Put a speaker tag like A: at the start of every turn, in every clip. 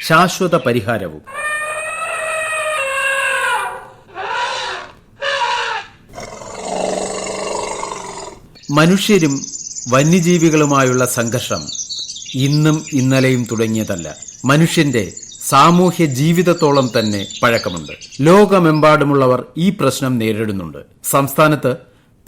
A: ശാശ്വത പരിഹാരവും. മനുഷ്യരും വന്യജീവികളുമായുള്ള സംഘർഷം ഇന്നും ഇന്നലെയും തുടങ്ങിയതല്ല. മനുഷ്യന്റെ സാമൂഹ്യ ജീവിതത്തോളം തന്നെ പഴക്കമുണ്ട്. ലോകമെമ്പാടുമുള്ളവർ ഈ പ്രശ്നം നേരിടുന്നുണ്ട്. സംസ്ഥാനത്ത്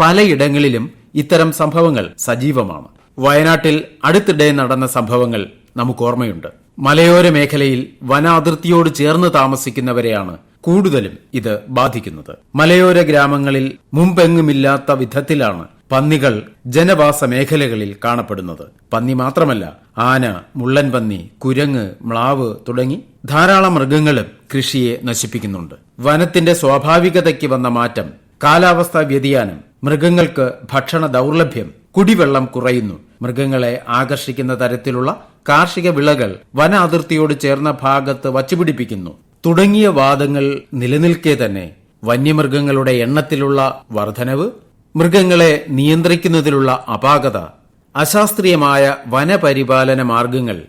A: പലയിടങ്ങളിലും ഇത്തരം സംഭവങ്ങൾ സജീവമാണ്. വയനാട്ടിൽ അടുത്തിടെ നടന്ന സംഭവങ്ങൾ നമുക്ക് ഓർമ്മയുണ്ട് മലയോര മേഖലയിൽ വനാതിർത്തിയോട് ചേർന്ന് താമസിക്കുന്നവരെയാണ് കൂടുതലും ഇത് ബാധിക്കുന്നത്. മലയോര ഗ്രാമങ്ങളിൽ മുമ്പെങ്ങുമില്ലാത്ത വിധത്തിലാണ് പന്നികൾ ജനവാസ മേഖലകളിൽ കാണപ്പെടുന്നത്. പന്നി മാത്രമല്ല ആന മുള്ളൻ പന്നി കുരങ്ങ് മ്ലാവ് തുടങ്ങി ധാരാളം മൃഗങ്ങളും കൃഷിയെ നശിപ്പിക്കുന്നുണ്ട്. വനത്തിന്റെ സ്വാഭാവികതയ്ക്ക് വന്ന മാറ്റം കാലാവസ്ഥാ വ്യതിയാനം മൃഗങ്ങൾക്ക് ഭക്ഷണ ദൗർലഭ്യം കുടിവെള്ളം കുറയുന്നു. മൃഗങ്ങളെ ആകർഷിക്കുന്ന തരത്തിലുള്ള കാർഷിക വിളകൾ വന അതിർത്തിയോട് ചേർന്ന ഭാഗത്ത് വച്ചുപിടിപ്പിക്കുന്നു. തുടങ്ങിയ വാദങ്ങൾ നിലനിൽക്കെ തന്നെ. വന്യമൃഗങ്ങളുടെ എണ്ണത്തിലുള്ള വർധനവ് മൃഗങ്ങളെ നിയന്ത്രിക്കുന്നതിലുള്ള അപാകത അശാസ്ത്രീയമായ വനപരിപാലന മാർഗങ്ങൾ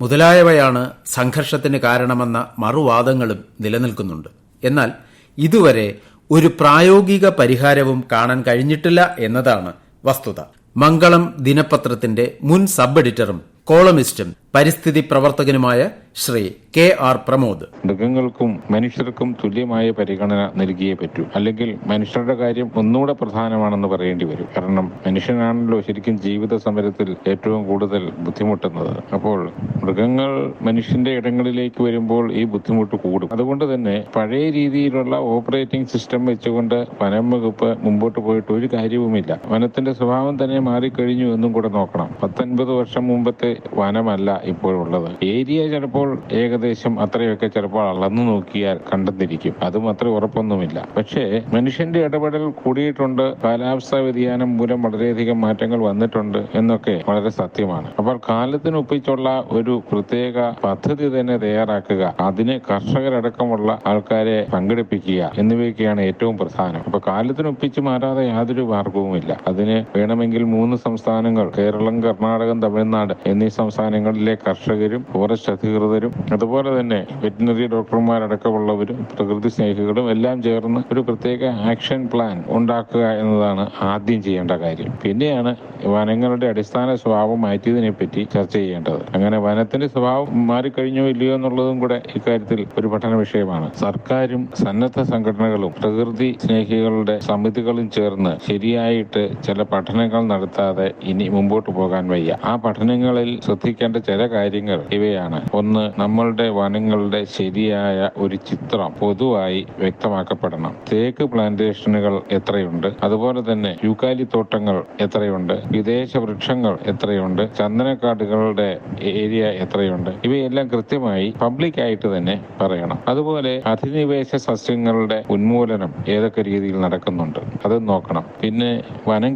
A: മുതലായവയാണ് സംഘർഷത്തിന് കാരണമെന്ന മറുവാദങ്ങളും നിലനിൽക്കുന്നുണ്ട്. എന്നാൽ ഇതുവരെ ഒരു പ്രായോഗിക പരിഹാരവും കാണാൻ കഴിഞ്ഞിട്ടില്ല എന്നതാണ് വസ്തുത. മംഗളം ദിനപത്രത്തിന്റെ മുൻ സബ് എഡിറ്ററും കോളമിസ്റ്റും പരിസ്ഥിതി പ്രവർത്തകനുമായ ശ്രീ കെ ആർ പ്രമോദ്.
B: മൃഗങ്ങൾക്കും മനുഷ്യർക്കും തുല്യമായ പരിഗണന നൽകിയേ പറ്റൂ. അല്ലെങ്കിൽ മനുഷ്യരുടെ കാര്യം ഒന്നുകൂടെ പ്രധാനമാണെന്ന് പറയേണ്ടി വരും. കാരണം മനുഷ്യനാണല്ലോ ശരിക്കും ജീവിത സമരത്തിൽ ഏറ്റവും കൂടുതൽ ബുദ്ധിമുട്ടുന്നത്. അപ്പോൾ മൃഗങ്ങൾ മനുഷ്യന്റെ ഇടങ്ങളിലേക്ക് വരുമ്പോൾ ഈ ബുദ്ധിമുട്ട് കൂടും. അതുകൊണ്ട് തന്നെ പഴയ രീതിയിലുള്ള ഓപ്പറേറ്റിംഗ് സിസ്റ്റം വെച്ചുകൊണ്ട് വനം വകുപ്പ് മുമ്പോട്ട് പോയിട്ട് ഒരു കാര്യവുമില്ല. വനത്തിന്റെ സ്വഭാവം തന്നെ മാറിക്കഴിഞ്ഞു എന്നും കൂടെ നോക്കണം. പത്തൊൻപത് വർഷം മുമ്പത്തെ വനമല്ല. ഇപ്പോഴുള്ളത് ഏരിയ ചിലപ്പോൾ ഏകദേശം അത്രയൊക്കെ ചിലപ്പോൾ അളന്നു നോക്കിയാൽ കണ്ടെന്നിരിക്കും അതും അത്ര ഉറപ്പൊന്നുമില്ല. പക്ഷേ മനുഷ്യന്റെ ഇടപെടൽ കൂടിയിട്ടുണ്ട്. കാലാവസ്ഥാ വ്യതിയാനം മൂലം വളരെയധികം മാറ്റങ്ങൾ വന്നിട്ടുണ്ട് എന്നൊക്കെ വളരെ സത്യമാണ്. അപ്പോൾ കാലത്തിനൊപ്പിച്ചുള്ള ഒരു പ്രത്യേക പദ്ധതി തന്നെ തയ്യാറാക്കുക അതിന് കർഷകരടക്കമുള്ള ആൾക്കാരെ പങ്കെടുപ്പിക്കുക എന്നിവയൊക്കെയാണ് ഏറ്റവും പ്രധാനം. അപ്പൊ കാലത്തിനൊപ്പിച്ച് മാറാതെ യാതൊരു മാർഗവുമില്ല. അതിന് വേണമെങ്കിൽ മൂന്ന് സംസ്ഥാനങ്ങൾ കേരളം കർണാടകം തമിഴ്നാട് എന്നീ സംസ്ഥാനങ്ങളിലെ കർഷകരും ഫോറസ്റ്റ് അധികൃതരും അതുപോലെ തന്നെ വെറ്റിനറി ഡോക്ടർമാരടക്കമുള്ളവരും പ്രകൃതി സ്നേഹികളും എല്ലാം ചേർന്ന് ഒരു പ്രത്യേക ആക്ഷൻ പ്ലാൻ ഉണ്ടാക്കുക എന്നതാണ് ആദ്യം ചെയ്യേണ്ട കാര്യം. പിന്നെയാണ് വനങ്ങളുടെ അടിസ്ഥാന സ്വഭാവം മാറ്റിയതിനെ പറ്റി ചർച്ച ചെയ്യേണ്ടത്. അങ്ങനെ വനത്തിന്റെ സ്വഭാവം മാറിക്കഴിഞ്ഞോ ഇല്ലയോ എന്നുള്ളതും കൂടെ ഇക്കാര്യത്തിൽ ഒരു പഠന വിഷയമാണ്. സർക്കാരും സന്നദ്ധ സംഘടനകളും പ്രകൃതി സ്നേഹികളുടെ സമിതികളും ചേർന്ന് ശരിയായിട്ട് ചില പഠനങ്ങൾ നടത്താതെ ഇനി മുമ്പോട്ട് പോകാൻ വയ്യ. ആ പഠനങ്ങളിൽ ശ്രദ്ധിക്കേണ്ട ചില കാര്യങ്ങൾ ഇവയാണ്. ഒന്ന് നമ്മളുടെ വനങ്ങളുടെ ശരിയായ ഒരു ചിത്രം പൊതുവായി വ്യക്തമാക്കപ്പെടണം. തേക്ക് പ്ലാന്റേഷനുകൾ എത്രയുണ്ട്? അതുപോലെ തന്നെ യുക്കാലി തോട്ടങ്ങൾ എത്രയുണ്ട്? വിദേശ വൃക്ഷങ്ങൾ എത്രയുണ്ട്? ചന്ദനക്കാടുകളുടെ ഏരിയ എത്രയുണ്ട്? ഇവയെല്ലാം കൃത്യമായി പബ്ലിക് ആയിട്ട് തന്നെ പറയണം. അതുപോലെ അധിനിവേശ സസ്യങ്ങളുടെ ഉന്മൂലനം ഏതൊക്കെ രീതിയിൽ നടക്കുന്നുണ്ട്? അത് നോക്കണം. പിന്നെ വനം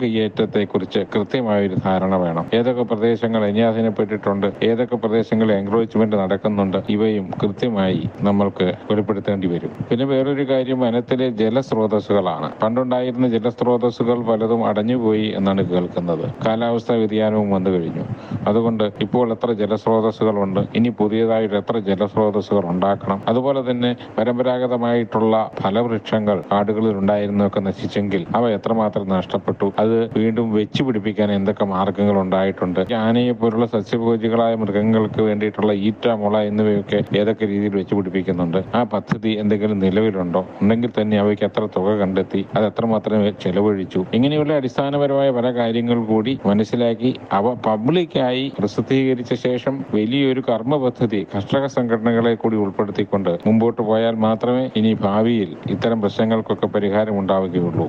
B: കൃത്യമായ ഒരു ധാരണ വേണം. ഏതൊക്കെ പ്രദേശങ്ങൾ അന്യാധീനപ്പെട്ടിട്ടുണ്ട്? ഏതൊക്കെ പ്രദേശങ്ങളിൽ എൻക്രോച്ച്മെന്റ് നടക്കുന്നുണ്ട് ഇവയും കൃത്യമായി നമ്മൾക്ക് വെളിപ്പെടുത്തേണ്ടി വരും. പിന്നെ വേറൊരു കാര്യം വനത്തിലെ ജലസ്രോതസ്സുകളാണ്. പണ്ടുണ്ടായിരുന്ന ജലസ്രോതസ്സുകൾ പലതും അടഞ്ഞുപോയി എന്നാണ് കേൾക്കുന്നത്. കാലാവസ്ഥാ വ്യതിയാനവും വന്നു കഴിഞ്ഞു. അതുകൊണ്ട് ഇപ്പോൾ എത്ര ജലസ്രോതസ്സുകളുണ്ട് ഇനി പുതിയതായിട്ട് എത്ര ജലസ്രോതസ്സുകൾ ഉണ്ടാക്കണം. അതുപോലെ തന്നെ പരമ്പരാഗതമായിട്ടുള്ള ഫലവൃക്ഷങ്ങൾ കാടുകളിൽ ഉണ്ടായിരുന്നൊക്കെ നശിച്ചെങ്കിൽ അവ എത്രമാത്രം നഷ്ടപ്പെട്ടു? അത് വീണ്ടും വെച്ചുപിടിപ്പിക്കാൻ എന്തൊക്കെ മാർഗങ്ങൾ ഉണ്ടായിട്ടുണ്ട്? ആനയെ പോലുള്ള സസ്യഭോജികളായ മൃഗങ്ങൾക്ക് വേണ്ടിയിട്ടുള്ള ഈറ്റ മുള എന്നിവയൊക്കെ ഏതൊക്കെ രീതിയിൽ വെച്ച് പിടിപ്പിക്കുന്നുണ്ട്? ആ പദ്ധതി എന്തെങ്കിലും നിലവിലുണ്ടോ? ഉണ്ടെങ്കിൽ തന്നെ അവയ്ക്ക് എത്ര തുക കണ്ടെത്തി അത് എത്രമാത്രം ചെലവഴിച്ചു? ഇങ്ങനെയുള്ള അടിസ്ഥാനപരമായ പല കാര്യങ്ങൾ കൂടി മനസ്സിലാക്കി അവ പബ്ലിക്കായി പ്രസിദ്ധീകരിച്ച ശേഷം വലിയൊരു കർമ്മ പദ്ധതി കർഷക സംഘടനകളെ കൂടി ഉൾപ്പെടുത്തിക്കൊണ്ട് മുമ്പോട്ട് പോയാൽ മാത്രമേ ഇനി ഭാവിയിൽ ഇത്തരം പ്രശ്നങ്ങൾക്കൊക്കെ പരിഹാരം ഉണ്ടാവുകയുള്ളൂ.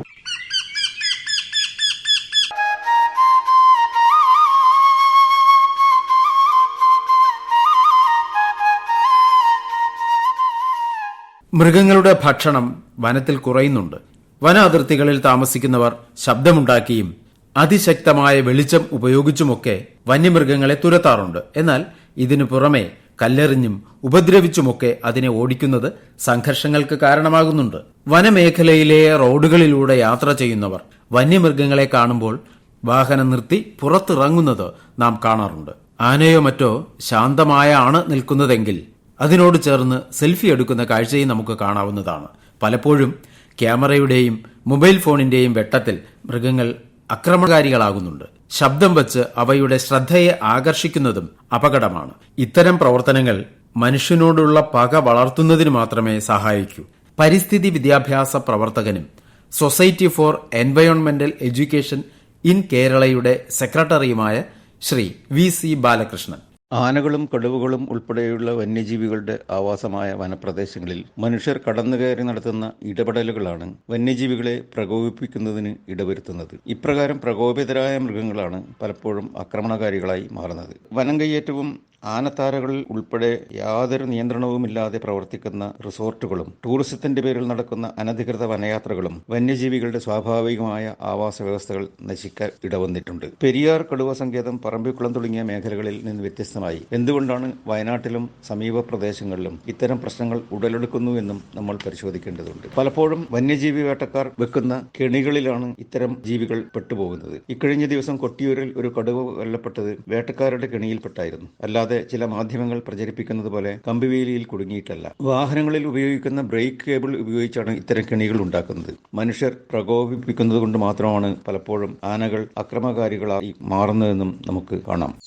A: മൃഗങ്ങളുടെ ഭക്ഷണം വനത്തിൽ കുറയുന്നുണ്ട്. വന അതിർത്തികളിൽ താമസിക്കുന്നവർ ശബ്ദമുണ്ടാക്കിയും അതിശക്തമായ വെളിച്ചം ഉപയോഗിച്ചുമൊക്കെ വന്യമൃഗങ്ങളെ തുരത്താറുണ്ട്. എന്നാൽ ഇതിനു പുറമെ കല്ലെറിഞ്ഞും ഉപദ്രവിച്ചുമൊക്കെ അതിനെ ഓടിക്കുന്നത് സംഘർഷങ്ങൾക്ക് കാരണമാകുന്നുണ്ട്. വനമേഖലയിലെ റോഡുകളിലൂടെ യാത്ര ചെയ്യുന്നവർ വന്യമൃഗങ്ങളെ കാണുമ്പോൾ വാഹനം നിർത്തി പുറത്തിറങ്ങുന്നത് നാം കാണാറുണ്ട്. ആനയോ മറ്റോ ശാന്തമായാണ് നിൽക്കുന്നതെങ്കിൽ അതിനോട് ചേർന്ന് സെൽഫി എടുക്കുന്ന കാഴ്ചയും നമുക്ക് കാണാവുന്നതാണ്. പലപ്പോഴും ക്യാമറയുടെയും മൊബൈൽ ഫോണിന്റെയും വെട്ടത്തിൽ മൃഗങ്ങൾ അക്രമകാരികളാകുന്നുണ്ട്. ശബ്ദം വച്ച് അവയുടെ ശ്രദ്ധയെ ആകർഷിക്കുന്നതും അപകടമാണ്. ഇത്തരം പ്രവർത്തനങ്ങൾ മനുഷ്യനോടുള്ള പക വളർത്തുന്നതിന് മാത്രമേ സഹായിക്കൂ. പരിസ്ഥിതി വിദ്യാഭ്യാസ പ്രവർത്തകനും സൊസൈറ്റി ഫോർ എൻവയോൺമെന്റൽ എഡ്യൂക്കേഷൻ ഇൻ കേരളയുടെ സെക്രട്ടറിയുമായ ശ്രീ വി സി ബാലകൃഷ്ണൻ.
C: ആനകളും കടുവകളും ഉൾപ്പെടെയുള്ള വന്യജീവികളുടെ ആവാസമായ വനപ്രദേശങ്ങളിൽ മനുഷ്യർ കടന്നുകയറി നടത്തുന്ന ഇടപെടലുകളാണ് വന്യജീവികളെ പ്രകോപിപ്പിക്കുന്നതിന് ഇടവരുത്തുന്നത്. ഇപ്രകാരം പ്രകോപിതരായ മൃഗങ്ങളാണ് പലപ്പോഴും ആക്രമണകാരികളായി മാറുന്നത്. വനം കയ്യേറ്റവും ആനത്താരകളിൽ ഉൾപ്പെടെ യാതൊരു നിയന്ത്രണവുമില്ലാതെ പ്രവർത്തിക്കുന്ന റിസോർട്ടുകളും ടൂറിസത്തിന്റെ പേരിൽ നടക്കുന്ന അനധികൃത വനയാത്രകളും വന്യജീവികളുടെ സ്വാഭാവികമായ ആവാസ വ്യവസ്ഥകൾ നശിക്കാൻ ഇടവന്നിട്ടുണ്ട്. പെരിയാർ കടുവ സങ്കേതം പറമ്പിക്കുളം തുടങ്ങിയ മേഖലകളിൽ നിന്ന് വ്യത്യസ്തമായി. എന്തുകൊണ്ടാണ് വയനാട്ടിലും സമീപ പ്രദേശങ്ങളിലും ഇത്തരം പ്രശ്നങ്ങൾ ഉടലെടുക്കുന്നു എന്നും നമ്മൾ പരിശോധിക്കേണ്ടതുണ്ട്. പലപ്പോഴും വന്യജീവി വേട്ടക്കാർ വെക്കുന്ന കെണികളിലാണ് ഇത്തരം ജീവികൾ പെട്ടുപോകുന്നത്. ഇക്കഴിഞ്ഞ ദിവസം കൊട്ടിയൂരിൽ ഒരു കടുവ കൊല്ലപ്പെട്ടത് വേട്ടക്കാരുടെ കെണിയിൽപ്പെട്ടായിരുന്നു അല്ലാതെ ചില മാധ്യമങ്ങൾ പ്രചരിപ്പിക്കുന്നത് പോലെ കമ്പിവേലിയിൽ കുടുങ്ങിയിട്ടല്ല. വാഹനങ്ങളിൽ ഉപയോഗിക്കുന്ന ബ്രേക്ക് കേബിൾ ഉപയോഗിച്ചാണ് ഇത്തരം കെണികൾ ഉണ്ടാക്കുന്നത്. മനുഷ്യർ പ്രകോപിപ്പിക്കുന്നത് കൊണ്ട് മാത്രമാണ് പലപ്പോഴും ആനകൾ അക്രമകാരികളായി മാറുന്നതെന്നും നമുക്ക് കാണാം.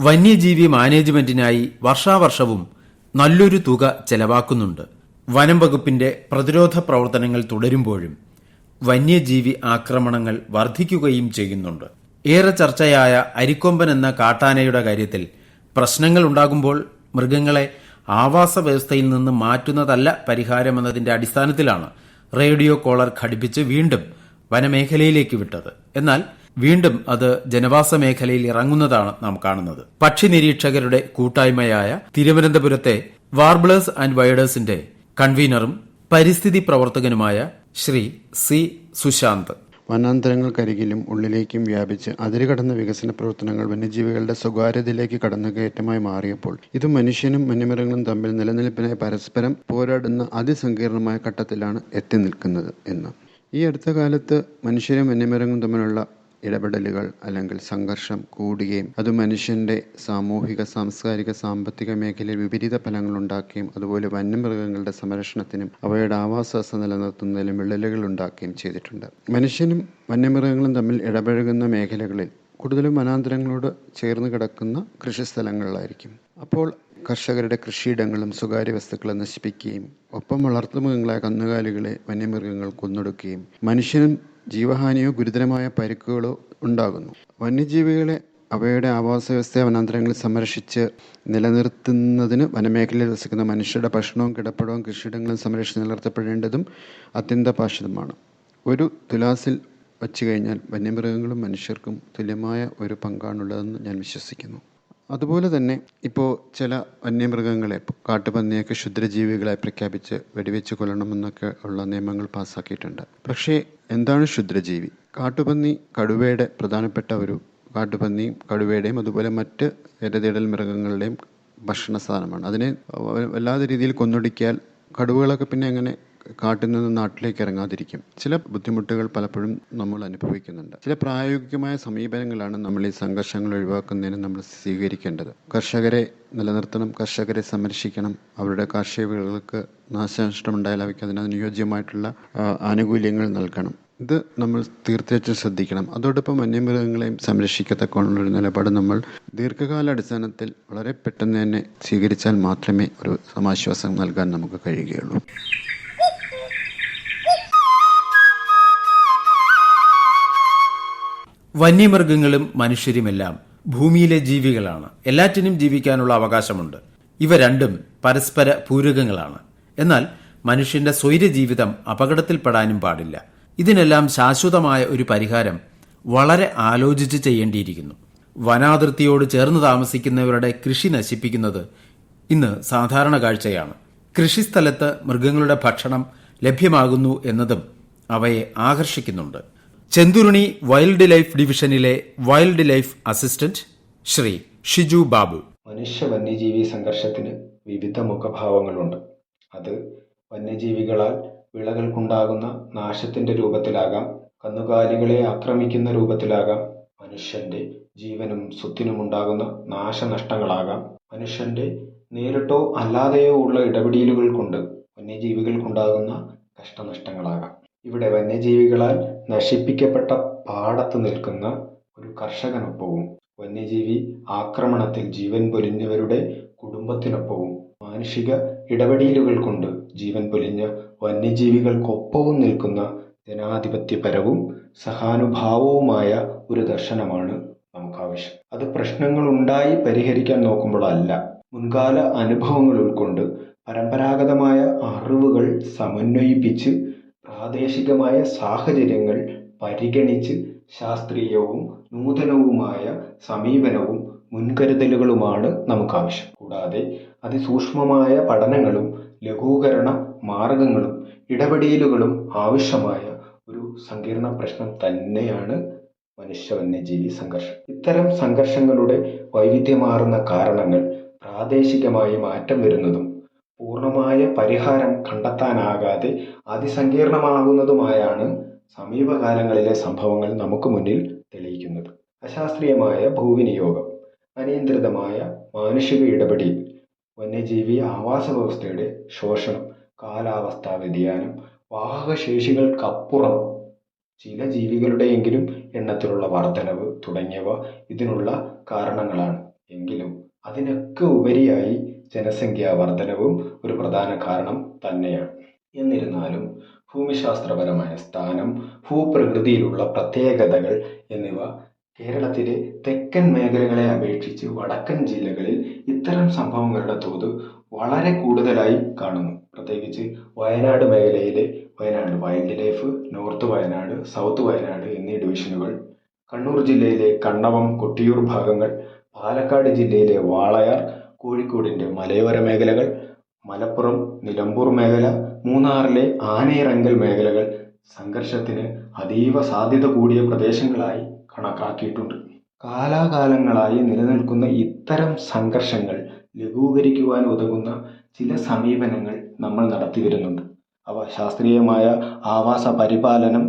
A: വന്യജീവി മാനേജ്മെന്റിനായി വർഷാവർഷവും നല്ലൊരു തുക ചെലവാക്കുന്നുണ്ട്. വനം വകുപ്പിന്റെ പ്രതിരോധ പ്രവർത്തനങ്ങൾ തുടരുമ്പോഴും വന്യജീവി ആക്രമണങ്ങൾ വർദ്ധിക്കുകയും ചെയ്യുന്നുണ്ട്. ഏറെ ചർച്ചയായ അരിക്കൊമ്പൻ എന്ന കാട്ടാനയുടെ കാര്യത്തിൽ പ്രശ്നങ്ങൾ ഉണ്ടാകുമ്പോൾ മൃഗങ്ങളെ ആവാസ വ്യവസ്ഥയിൽ നിന്ന് മാറ്റുന്നതല്ല പരിഹാരമെന്നതിന്റെ അടിസ്ഥാനത്തിലാണ് റേഡിയോ കോളർ ഘടിപ്പിച്ച് വീണ്ടും വനമേഖലയിലേക്ക് വിട്ടത്. എന്നാൽ വീണ്ടും അത് ജനവാസ മേഖലയിൽ ഇറങ്ങുന്നതാണ് നാം കാണുന്നത്. പക്ഷി നിരീക്ഷകരുടെ കൂട്ടായ്മയായ തിരുവനന്തപുരത്തെ വാർബ്ലേഴ്സ് ആൻഡ് വൈഡേഴ്സിന്റെ കൺവീനറും പരിസ്ഥിതി പ്രവർത്തകനുമായ ശ്രീ സി സുശാന്ത്.
D: വനാന്തരങ്ങൾക്കരികിലും ഉള്ളിലേക്കും വ്യാപിച്ച് അതിരുകടന്ന വികസന പ്രവർത്തനങ്ങൾ വന്യജീവികളുടെ സ്വകാര്യതയിലേക്ക് കടന്നുകയറ്റമായി മാറിയപ്പോൾ ഇത് മനുഷ്യനും വന്യമൃഗങ്ങളും തമ്മിൽ നിലനിൽപ്പിനായി പരസ്പരം പോരാടുന്ന അതിസങ്കീർണമായ ഘട്ടത്തിലാണ് എത്തി നിൽക്കുന്നത് എന്ന്. ഈ അടുത്ത കാലത്ത് മനുഷ്യരും വന്യമൃഗങ്ങളും തമ്മിലുള്ള ഇടപെടലുകൾ അല്ലെങ്കിൽ സംഘർഷം കൂടുകയും അത് മനുഷ്യന്റെ സാമൂഹിക സാംസ്കാരിക സാമ്പത്തിക മേഖലയിൽ വിപരീത ഫലങ്ങൾ ഉണ്ടാക്കുകയും അതുപോലെ വന്യമൃഗങ്ങളുടെ സംരക്ഷണത്തിനും അവയുടെ ആവാസവസ്ഥ നിലനിർത്തുന്നതിലും വിള്ളലുകൾ ഉണ്ടാക്കുകയും ചെയ്തിട്ടുണ്ട്. മനുഷ്യനും വന്യമൃഗങ്ങളും തമ്മിൽ ഇടപഴകുന്ന മേഖലകളിൽ കൂടുതലും വനാന്തരങ്ങളോട് ചേർന്ന് കിടക്കുന്ന കൃഷിസ്ഥലങ്ങളിലായിരിക്കും. അപ്പോൾ കർഷകരുടെ കൃഷിയിടങ്ങളും സ്വകാര്യ വസ്തുക്കളും നശിപ്പിക്കുകയും ഒപ്പം വളർത്തുമൃഗങ്ങളായ കന്നുകാലികളെ വന്യമൃഗങ്ങൾ കൊന്നൊടുക്കുകയും മനുഷ്യനും ജീവഹാനിയോ ഗുരുതരമായ പരിക്കുകളോ ഉണ്ടാകുന്നു. വന്യജീവികളെ അവയുടെ ആവാസ വ്യവസ്ഥ വനാന്തരങ്ങളിൽ സംരക്ഷിച്ച് നിലനിർത്തുന്നതിന് വനമേഖലയിൽ വസിക്കുന്ന മനുഷ്യരുടെ ഭക്ഷണവും കിടപ്പടവും കൃഷിയിടങ്ങളും സംരക്ഷിച്ച് നിലനിർത്തപ്പെടേണ്ടതും അത്യന്താപേക്ഷിതമാണ്. ഒരു തുലാസിൽ വച്ചു കഴിഞ്ഞാൽ വന്യമൃഗങ്ങളും മനുഷ്യർക്കും തുല്യമായ ഒരു പങ്കാണുള്ളതെന്ന് ഞാൻ വിശ്വസിക്കുന്നു. അതുപോലെ തന്നെ ഇപ്പോൾ ചില വന്യമൃഗങ്ങളെ കാട്ടുപന്നിയൊക്കെ ക്ഷുദ്രജീവികളായി പ്രഖ്യാപിച്ച് വെടിവെച്ച് കൊല്ലണമെന്നൊക്കെ ഉള്ള നിയമങ്ങൾ പാസ്സാക്കിയിട്ടുണ്ട്. പക്ഷേ എന്താണ് ക്ഷുദ്രജീവി? കാട്ടുപന്നി കടുവയുടെ പ്രധാനപ്പെട്ട ഒരു കാട്ടുപന്നിയും കടുവയുടെയും അതുപോലെ മറ്റ് ഇരതേടൽ മൃഗങ്ങളുടെയും ഭക്ഷണ സാധനമാണ്. അതിനെ വല്ലാതെ രീതിയിൽ കൊന്നൊടുക്കിയാൽ കടുവകളൊക്കെ പിന്നെ എങ്ങനെ കാട്ടിൽ നിന്ന് നാട്ടിലേക്ക് ഇറങ്ങാതിരിക്കും. ചില ബുദ്ധിമുട്ടുകൾ പലപ്പോഴും നമ്മൾ അനുഭവിക്കുന്നുണ്ട്. ചില പ്രായോഗികമായ സമീപനങ്ങളാണ് നമ്മൾ ഈ സംഘർഷങ്ങൾ ഒഴിവാക്കുന്നതിന് നമ്മൾ സ്വീകരിക്കേണ്ടത്. കർഷകരെ നിലനിർത്തണം കർഷകരെ സംരക്ഷിക്കണം അവരുടെ കാർഷിക വിളകൾക്ക് നാശനഷ്ടമുണ്ടായാൽ അവയ്ക്ക് അതിനനുയോജ്യമായിട്ടുള്ള ആനുകൂല്യങ്ങൾ നൽകണം. ഇത് നമ്മൾ തീർച്ചയായിട്ടും ശ്രദ്ധിക്കണം. അതോടൊപ്പം വന്യമൃഗങ്ങളെയും സംരക്ഷിക്കത്തക്കോണുള്ള ഒരു നിലപാട് നമ്മൾ ദീർഘകാല അടിസ്ഥാനത്തിൽ വളരെ പെട്ടെന്ന് തന്നെ സ്വീകരിച്ചാൽ മാത്രമേ ഒരു സമാശ്വാസം നൽകാൻ നമുക്ക് കഴിയുകയുള്ളൂ.
A: വന്യമൃഗങ്ങളും മനുഷ്യരുമെല്ലാം ഭൂമിയിലെ ജീവികളാണ്. എല്ലാറ്റിനും ജീവിക്കാനുള്ള അവകാശമുണ്ട്. ഇവ രണ്ടും പരസ്പര പൂരകങ്ങളാണ്. എന്നാൽ മനുഷ്യന്റെ സ്വൈര ജീവിതം അപകടത്തിൽപ്പെടാനും പാടില്ല. ഇതിനെല്ലാം ശാശ്വതമായ ഒരു പരിഹാരം വളരെ ആലോചിച്ച് ചെയ്യേണ്ടിയിരിക്കുന്നു. വനാതിർത്തിയോട് ചേർന്ന് താമസിക്കുന്നവരുടെ കൃഷി നശിപ്പിക്കുന്നത് ഇന്ന് സാധാരണ കാഴ്ചയാണ്. കൃഷിസ്ഥലത്ത് മൃഗങ്ങളുടെ ഭക്ഷണം ലഭ്യമാകുന്നു എന്നതും അവയെ ആകർഷിക്കുന്നുണ്ട്. ചെന്തുരുണി വൈൽഡ് ലൈഫ് ഡിവിഷനിലെ wild life assistant Shri Shiju Babu.
E: മനുഷ്യ വന്യജീവി സംഘർഷത്തിന് വിവിധ മുഖഭാവങ്ങളുണ്ട്. അത് വന്യജീവികളാൽ വിളകൾക്കുണ്ടാകുന്ന നാശത്തിന്റെ രൂപത്തിലാകാം കന്നുകാലികളെ ആക്രമിക്കുന്ന രൂപത്തിലാകാം മനുഷ്യന്റെ ജീവനും സ്വത്തിനും ഉണ്ടാകുന്ന നാശനഷ്ടങ്ങളാകാം. മനുഷ്യന്റെ നേരിട്ടോ അല്ലാതെയോ ഉള്ള ഇടപെടലുകൾ കൊണ്ട് വന്യജീവികൾക്കുണ്ടാകുന്ന കഷ്ടനഷ്ടങ്ങളാകാം. ഇവിടെ വന്യജീവികളാൽ നശിപ്പിക്കപ്പെട്ട പാടത്ത് നിൽക്കുന്ന ഒരു കർഷകനൊപ്പവും വന്യജീവി ആക്രമണത്തിൽ ജീവൻ പൊലിഞ്ഞവരുടെ കുടുംബത്തിനൊപ്പവും മാനുഷിക ഇടപെടലുകൾ കൊണ്ട് ജീവൻ പൊലിഞ്ഞ വന്യജീവികൾക്കൊപ്പവും നിൽക്കുന്ന ജനാധിപത്യപരവും സഹാനുഭാവവുമായ ഒരു ദർശനമാണ് നമുക്ക് ആവശ്യം അത് പ്രശ്നങ്ങൾ ഉണ്ടായി പരിഹരിക്കാൻ നോക്കുമ്പോഴല്ല മുൻകാല അനുഭവങ്ങൾ ഉൾക്കൊണ്ട് പരമ്പരാഗതമായ അറിവുകൾ സമന്വയിപ്പിച്ച് പ്രാദേശികമായ സാഹചര്യങ്ങൾ പരിഗണിച്ച് ശാസ്ത്രീയവും നൂതനവുമായ സമീപനവും മുൻകരുതലുകളുമാണ് നമുക്കാവശ്യം. കൂടാതെ അതിസൂക്ഷ്മമായ പഠനങ്ങളും ലഘൂകരണ മാർഗങ്ങളും ഇടപെടലുകളും ആവശ്യമായ ഒരു സങ്കീർണ പ്രശ്നം തന്നെയാണ് മനുഷ്യ വന്യജീവി സംഘർഷം. ഇത്തരം സംഘർഷങ്ങളുടെ വൈവിധ്യമാർന്ന കാരണങ്ങൾ പ്രാദേശികമായി മാറ്റം വരുന്നതും പൂർണമായ പരിഹാരം കണ്ടെത്താനാകാതെ അതിസങ്കീർണമാകുന്നതുമായാണ് സമീപകാലങ്ങളിലെ സംഭവങ്ങൾ നമുക്ക് മുന്നിൽ തെളിയിക്കുന്നത്. അശാസ്ത്രീയമായ ഭൂവിനിയോഗം അനിയന്ത്രിതമായ മാനുഷിക ഇടപെടൽ വന്യജീവി ആവാസ വ്യവസ്ഥയുടെ ശോഷണം കാലാവസ്ഥാ വ്യതിയാനം വാഹകശേഷികൾക്കപ്പുറം ചില ജീവികളുടെയെങ്കിലും എണ്ണത്തിലുള്ള വർധനവ് തുടങ്ങിയവ ഇതിനുള്ള കാരണങ്ങളാണ്. എങ്കിലും അതിനൊക്കെ ഉപരിയായി ജനസംഖ്യാ വർധനവും ഒരു പ്രധാന കാരണം തന്നെയാണ്. എന്നിരുന്നാലും ഭൂമിശാസ്ത്രപരമായ സ്ഥാനം ഭൂപ്രകൃതിയിലുള്ള പ്രത്യേകതകൾ എന്നിവ കേരളത്തിലെ തെക്കൻ മേഖലകളെ അപേക്ഷിച്ച് വടക്കൻ ജില്ലകളിൽ ഇത്തരം സംഭവങ്ങളുടെ തോത് വളരെ കൂടുതലായി കാണുന്നു. പ്രത്യേകിച്ച് വയനാട് മേഖലയിലെ Wayanad wild life north Wayanad south Wayanad എന്നീ ഡിവിഷനുകൾ കണ്ണൂർ ജില്ലയിലെ കണ്ണവം കൊട്ടിയൂർ ഭാഗങ്ങൾ പാലക്കാട് ജില്ലയിലെ വാളയാർ കോഴിക്കോടിന്റെ മലയോര മേഖലകൾ മലപ്പുറം നിലമ്പൂർ മേഖല മൂന്നാറിലെ ആനയിറങ്കൽ മേഖലകൾ സംഘർഷത്തിന് അതീവ സാധ്യത കൂടിയ പ്രദേശങ്ങളായി കണക്കാക്കിയിട്ടുണ്ട്. കാലാകാലങ്ങളായി നിലനിൽക്കുന്ന ഇത്തരം സംഘർഷങ്ങൾ ലഘൂകരിക്കുവാൻ ഉതകുന്ന ചില സമീപനങ്ങൾ നമ്മൾ നടത്തി വരുന്നുണ്ട്. അവ ശാസ്ത്രീയമായ ആവാസ പരിപാലനം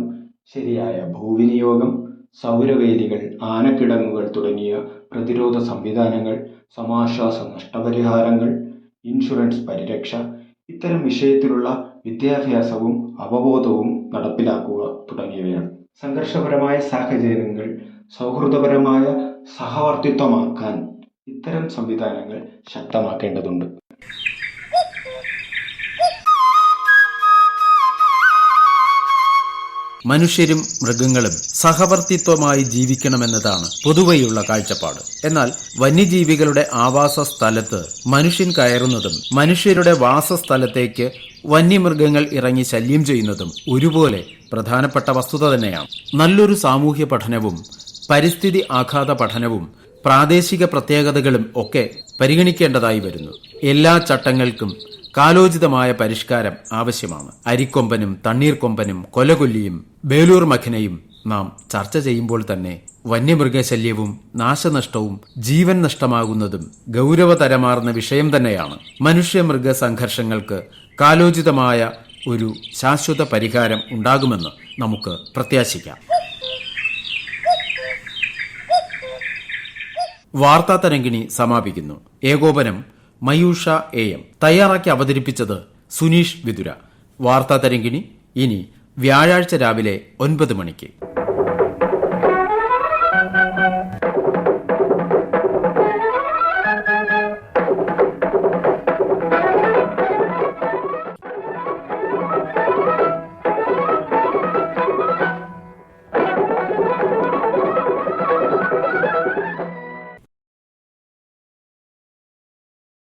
E: ശരിയായ ഭൂവിനിയോഗം സൗരവേലികൾ ആനക്കിടങ്ങുകൾ തുടങ്ങിയ പ്രതിരോധ സംവിധാനങ്ങൾ സമാശ്വാസ നഷ്ടപരിഹാരങ്ങൾ ഇൻഷുറൻസ് പരിരക്ഷ ഇത്തരം വിഷയത്തിലുള്ള വിദ്യാഭ്യാസവും അവബോധവും നടപ്പിലാക്കുക തുടങ്ങിയവയാണ്. സംഘർഷപരമായ സാഹചര്യങ്ങൾ സൗഹൃദപരമായ സഹവർത്തിത്വമാക്കാൻ ഇത്തരം സംവിധാനങ്ങൾ ശക്തമാക്കേണ്ടതുണ്ട്.
A: മനുഷ്യരും മൃഗങ്ങളും സഹവർത്തിത്വമായി ജീവിക്കണമെന്നതാണ് പൊതുവെയുള്ള കാഴ്ചപ്പാട്. എന്നാൽ വന്യജീവികളുടെ ആവാസ സ്ഥലത്ത് മനുഷ്യൻ കയറുന്നതും മനുഷ്യരുടെ വാസസ്ഥലത്തേക്ക് വന്യമൃഗങ്ങൾ ഇറങ്ങി ശല്യം ചെയ്യുന്നതും ഒരുപോലെ പ്രധാനപ്പെട്ട വസ്തുത തന്നെയാണ്. നല്ലൊരു സാമൂഹ്യ പഠനവും പരിസ്ഥിതി ആഘാത പഠനവും പ്രാദേശിക പ്രത്യേകതകളും ഒക്കെ പരിഗണിക്കേണ്ടതായി വരുന്നു. എല്ലാ ചട്ടങ്ങൾക്കും കാലോചിതമായ പരിഷ്കാരം ആവശ്യമാണ്. അരിക്കൊമ്പനും തണ്ണീർക്കൊമ്പനും കൊലകൊല്ലിയും ബേലൂർ മഖിനയും നാം ചർച്ച ചെയ്യുമ്പോൾ തന്നെ വന്യമൃഗശല്യവും നാശനഷ്ടവും ജീവൻ നഷ്ടമാകുന്നതും ഗൗരവതരമാർന്ന വിഷയം തന്നെയാണ്. മനുഷ്യമൃഗ സംഘർഷങ്ങൾക്ക് കാലോചിതമായ ഒരു ശാശ്വത പരിഹാരം ഉണ്ടാകുമെന്ന് നമുക്ക് പ്രത്യാശിക്കാം. വാർത്താ തരംഗിണി സമാപിക്കുന്നു. ഏകോപനം മയൂഷ എ എം. തയ്യാറാക്കി അവതരിപ്പിച്ചത് സുനീഷ് വിതുര. വാർത്താ തരംഗിണി ഇനി വ്യാഴാഴ്ച രാവിലെ ഒൻപത് മണിക്ക്.